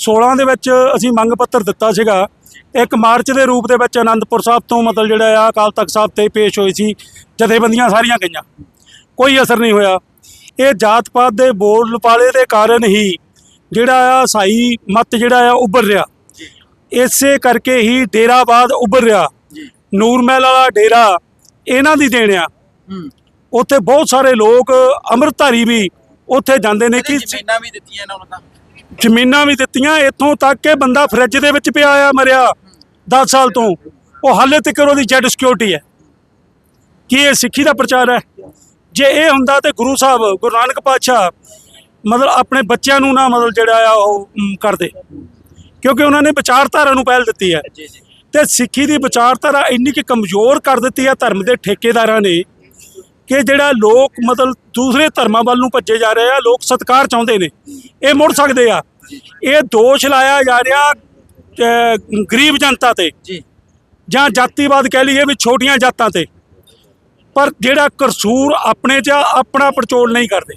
16 ਦੇ ਵਿੱਚ ਅਸੀਂ ਮੰਗ ਪੱਤਰ ਦਿੱਤਾ ਸੀਗਾ। ਇੱਕ ਮਾਰਚ ਦੇ ਰੂਪ ਦੇ ਵਿੱਚ ਆਨੰਦਪੁਰ ਸਾਹਿਬ ਤੋਂ ਮਤਲਬ ਜਿਹੜਾ ਆ ਅਕਾਲ ਤਖਤ ਸਾਹਿਬ ਤੇ ਪੇਸ਼ ਹੋਈ ਸੀ। ਜਥੇਬੰਦੀਆਂ ਸਾਰੀਆਂ ਗਈਆਂ। ਕੋਈ ਅਸਰ ਨਹੀਂ ਹੋਇਆ। ਇਹ ਜਾਤ ਪਾਤ ਦੇ ਬੋਲ ਪਾਲੇ ਦੇ ਕਾਰਨ ਹੀ ਜਿਹੜਾ ਆ ਸਾਈ ਮਤ ਜਿਹੜਾ ਆ ਉੱਭਰ ਰਿਹਾ। ਇਸੇ ਕਰਕੇ ਹੀ ਡੇਰਾਬਾਦ ਉੱਭਰ ਰਿਹਾ। ਨੂਰਮਹਿਲ ਵਾਲਾ ਡੇਰਾ ਇਹਨਾਂ ਦੀ ਦੇਣ ਆ। ਉੱਥੇ ਬਹੁਤ ਸਾਰੇ ਲੋਕ ਅੰਮ੍ਰਿਤਧਾਰੀ ਵੀ ਉੱਥੇ ਜਾਂਦੇ ਨੇ ਕਿ ਜ਼ਮੀਨਾਂ ਵੀ ਦਿੱਤੀਆਂ ਇਹਨਾਂ ਨੂੰ ਤਾਂ। ਜ਼ਮੀਨਾਂ ਵੀ ਦਿੱਤੀਆਂ ਇੱਥੋਂ ਤੱਕ ਕਿ ਬੰਦਾ ਫਰਿੱਜ ਦੇ ਵਿੱਚ ਪਿਆ ਆ ਮਰਿਆ 10 ਸਾਲ ਤੋਂ। ਉਹ ਹਾਲੇ ਤੱਕ ਉਹਦੀ ਜੈਡ ਸਿਕਿਉਰਿਟੀ ਹੈ। ਕੀ ਇਹ ਸਿੱਖੀ ਦਾ ਪ੍ਰਚਾਰ ਹੈ? ਜੇ ਇਹ ਹੁੰਦਾ ਤੇ ਗੁਰੂ ਸਾਹਿਬ ਗੁਰੂ ਨਾਨਕ ਪਾਤਸ਼ਾਹ ਮਤਲਬ ਆਪਣੇ ਬੱਚਿਆਂ ਨੂੰ ਨਾ ਮਤਲਬ ਜਿਹੜਾ ਆ ਉਹ ਕਰਦੇ। ਕਿਉਂਕਿ ਉਹਨਾਂ ਨੇ ਵਿਚਾਰਧਾਰਾ ਨੂੰ ਪਹਿਲ ਦਿੱਤੀ ਹੈ। ਤੇ ਸਿੱਖੀ ਦੀ ਵਿਚਾਰਧਾਰਾ ਇੰਨੀ ਕਿ ਕਮਜ਼ੋਰ ਕਰ ਦਿੱਤੀ ਹੈ ਧਰਮ ਦੇ ਠੇਕੇਦਾਰਾਂ ਨੇ। ਕਿ ਜਿਹੜਾ ਲੋਕ ਮਤਲਬ ਦੂਸਰੇ ਧਰਮਾਂ ਵੱਲ ਨੂੰ ਭੱਜੇ ਜਾ ਰਹੇ ਆ ਲੋਕ ਸਤਕਾਰ ਚਾਹੁੰਦੇ ਨੇ। ਇਹ ਮੁੜ ਸਕਦੇ ਆ। ਇਹ ਦੋਸ਼ ਲਾਇਆ ਜਾ ਰਿਹਾ ਗਰੀਬ ਜਨਤਾ ਤੇ। ਜੀ। ਜਾਤੀਵਾਦ ਕਹਿ ਲਈਏ ਵੀ ਛੋਟੀਆਂ ਜਾਤਾਂ ਤੇ। ਪਰ ਜਿਹੜਾ ਕਰਸੂਰ ਆਪਣੇ 'ਚ ਆਪਣਾ ਪੜਚੋਲ ਨਹੀਂ ਕਰਦੇ।